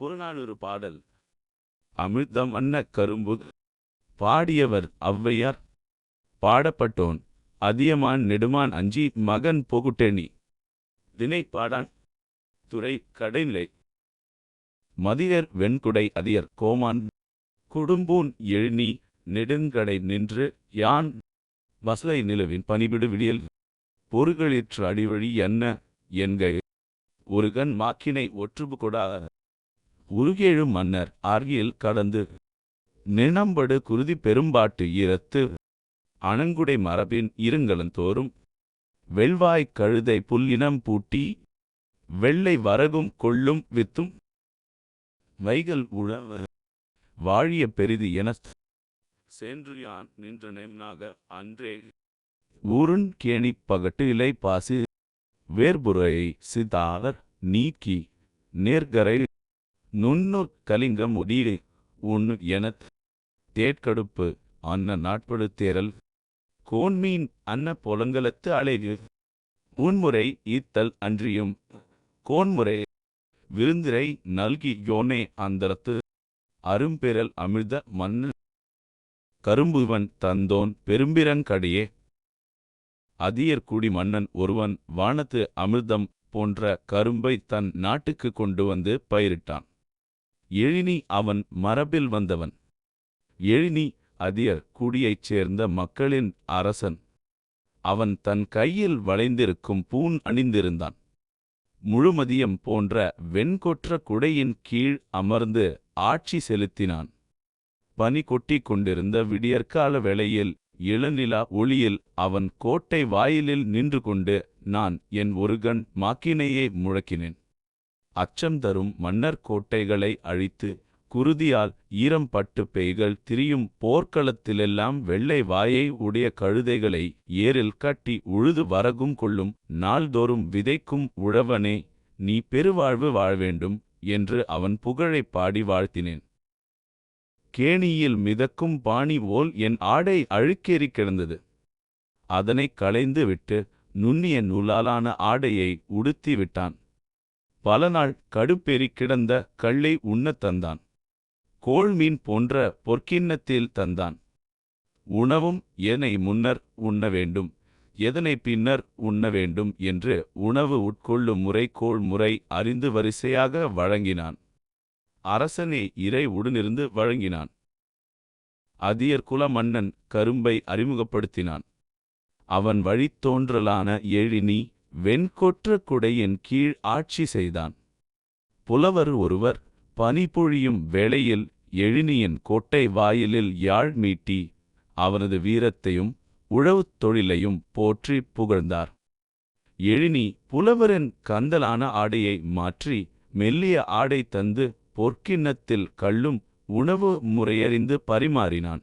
புறநானூறு பாடல். அமிர்தம் அன்ன கரும்பு. பாடியவர் ஔவையார். பாடப்பட்டோன் அதியமான் நெடுமான் அஞ்சி மகன் பொகுட்டெனி தினை பாடான் துறை கடைநிலை. மதியர் வெண்குடை அதியர் கோமான். குடும்பூன் எழுநி நெடுங்கடை நின்று யான். வசலை நிலவின் பணிவிடு விடியல். பொறுகளிற்று அடிவழி என்ன என்க. ஒருகன் மாக்கினை ஒற்றுபு கொடா. உருகேழு மன்னர் ஆர்கியில் கடந்து நினம்படு குருதி பெரும்பாட்டு ஈரத்து அணங்குடை மரபின் இருங்கலந்தோறும் வெள்வாய்க் கழுதை புல்லினம் பூட்டி வெள்ளை வரகும் கொள்ளும் வித்தும் வைகல் உழவ வாழிய பெரிது என சென்று யான் நின்ற நேம்னாக அன்றே. ஊருண் கேணி பகட்டு இலை பாசு வேர்புறையை சிதாளர் நீக்கி நேர்கரை நுண்ணுற் கலிங்கம் ஒடியே உண்ணு எனத் தேட்கடுப்பு. அன்ன நாட்படு தேரல் கோன்மீன் அன்ன பொலங்கலத்து அலைவு உன்முறை ஈத்தல் அன்றியும். கோன்முறை விருந்திரை நல்கி யோனே அந்தரத்து. அரும்பெறல் அமிர்த மன்னன் கரும்புவன் தந்தோன் பெரும்பிரங்கடியே அதியர்குடி மன்னன் ஒருவன் வானத்து அமிர்தம் போன்ற கரும்பை தன் நாட்டுக்கு கொண்டு வந்து பயிரிட்டான். எழினி அவன் மரபில் வந்தவன். எழினி அதியர் குடியைச் சேர்ந்த மக்களின் அரசன். அவன் தன் கையில் வளைந்திருக்கும் பூண் அணிந்திருந்தான். முழுமதியம் போன்ற வெண்கொற்ற குடையின் கீழ் அமர்ந்து ஆட்சி செலுத்தினான். பனி கொட்டிக் கொண்டிருந்த விடியற்கால வேளையில் இளநிலா ஒளியில் அவன் கோட்டை வாயிலில் நின்று கொண்டு நான் என் ஒரு கண் மாக்கினையை முழக்கினேன். அச்சம் தரும் மன்னர் கோட்டைகளை அழித்து குருதியால் ஈரம் பட்டு பேய்கள் திரியும் போர்க்களத்திலெல்லாம் வெள்ளை வாயை உடைய கழுதைகளை ஏரில் கட்டி உழுது வரகும் கொள்ளும் நாள்தோறும் விதைக்கும் உழவனே நீ பெருவாழ்வு வாழவேண்டும் என்று அவன் புகழைப் பாடி வாழ்த்தினேன். கேணியில் மிதக்கும் பாணி ஓல் என் ஆடை அழுக்கேறி கிடந்தது. அதனைக் களைந்து விட்டு நுண்ணிய நூலாலான ஆடையை உடுத்தி விட்டான். பல நாள் கடுப்பேறி கிடந்த கள்ளை உண்ணத் தந்தான். கோள்மீன் போன்ற பொற்கிண்ணத்தில் தந்தான். உணவும் எதனை முன்னர் உண்ண வேண்டும் எதனை பின்னர் உண்ண வேண்டும் என்று உணவு உட்கொள்ளும் முறை கோள் முறை அறிந்து வரிசையாக வழங்கினான். அரசனே இறை உடனிருந்து வழங்கினான். அதியர் குல மன்னன் கரும்பை அறிமுகப்படுத்தினான். அவன் வழித்தோன்றலான எழினி வெண்கொற்ற குடையின் கீழ் ஆட்சி செய்தான். புலவர் ஒருவர் பனிபொழியும் வேளையில் எழினியின் கோட்டை வாயிலில் யாழ் மீட்டி அவனது வீரத்தையும் உழவுத் தொழிலையும் போற்றி புகழ்ந்தார். எழினி புலவரின் கந்தலான ஆடையை மாற்றி மெல்லிய ஆடை தந்து பொற்கிண்ணத்தில் கள்ளும் உணவு முறையறிந்து பரிமாறினான்.